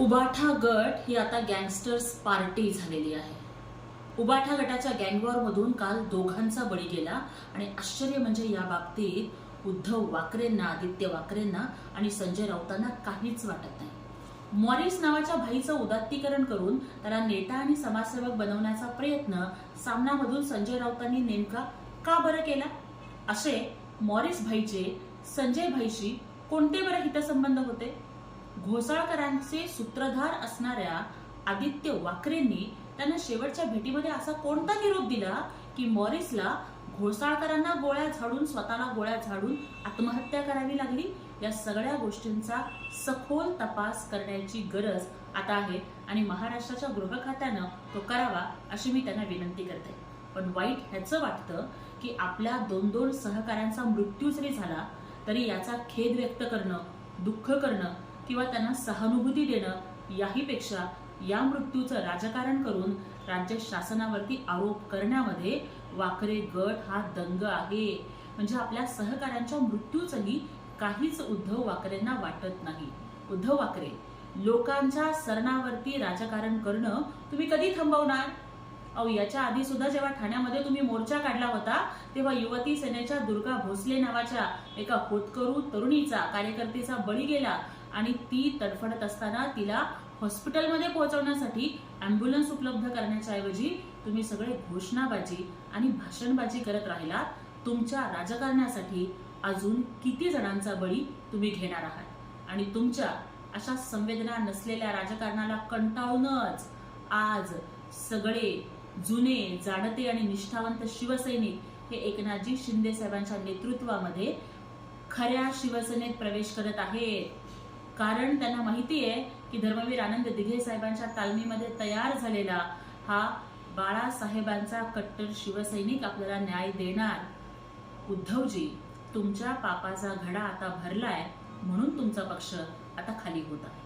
उबाठा गट ही आता gangsters party झालेली आहे. उबाठा गटाच्या गँगवॉरमधून काल दोघांचा बळी गेला आणि आश्चर्य म्हणजे या बाबतीत उद्धव वाकरेंना आदित्य वाकरेंना आणि संजय राऊतांना काहीच वाटत नाही. मॉरिस नावाच्या भाईचं उदात्तीकरण करून त्याला नेता आणि समाजसेवक बनवण्याचा प्रयत्न सामनामधून संजय राऊतांनी नेमका का बरं केला? असे मॉरिस भाईचे संजय भाईशी कोणते बरं हितसंबंध होते? घोसाळकरांचे सूत्रधार असणाऱ्या आदित्य वाकरेंनी त्यांना शेवटच्या भेटीमध्ये असा कोणता निरोप दिला की मॉरिसला घोसाळकरांना गोळ्या झाडून स्वतःला गोळ्या झाडून आत्महत्या करावी लागली? या सगळ्या गोष्टींचा सखोल तपास करण्याची गरज आता आहे आणि महाराष्ट्राच्या गृह खात्यानं तो करावा अशी मी त्यांना विनंती करते. पण वाईट ह्याचं वाटतं की आपल्या दोन दोन सहकाऱ्यांचा मृत्यू जरी झाला तरी याचा खेद व्यक्त करणं दुःख करणं किंवा त्यांना सहानुभूती देणं याहीपेक्षा या मृत्यूचं राजकारण करून राज्य शासनावरती आरोप करण्यामध्ये वाकरे गट हा दंग आहे. म्हणजे आपल्या सहकाऱ्यांच्या मृत्यूचंही काहीच उद्धव वाकरेंना वाटत नाही. उद्धव वाकरे लोकांच्या सरणावरती राजकारण करणं तुम्ही कधी थांबवणार? अहो याच्या आधी सुद्धा जेव्हा ठाण्यामध्ये तुम्ही मोर्चा काढला होता तेव्हा युवती सेनेच्या दुर्गा भोसले नावाच्या एका होतकरू तरुणीचा कार्यकर्तीचा बळी गेला. आणि ती तडफडत असताना तिला हॉस्पिटलमध्ये पोहोचवण्यासाठी अँब्युलन्स उपलब्ध करण्याच्या ऐवजी तुम्ही सगळे घोषणाबाजी आणि भाषणबाजी करत राहिलात. तुमच्या राजकारणासाठी अजून किती जणांचा बळी तुम्ही घेणार आहात? आणि तुमच्या अशा संवेदना नसलेल्या राजकारणाला कंटाळूनच आज सगळे जुने जाणते आणि निष्ठावंत शिवसैनिक हे एकनाथजी शिंदे साहेबांच्या नेतृत्वामध्ये खऱ्या शिवसेनेत प्रवेश करत आहेत. कारण त्यांना माहिती आहे की धर्मवीर आनंद दिघे साहेबांच्या तालमीमध्ये तयार झालेला हा बाळासाहेबांचा कट्टर शिवसैनिक आपल्याला न्याय देणार. उद्धवजी तुमच्या पापाचा घडा आता भरलाय म्हणून तुमचा पक्ष आता खाली होत आहे.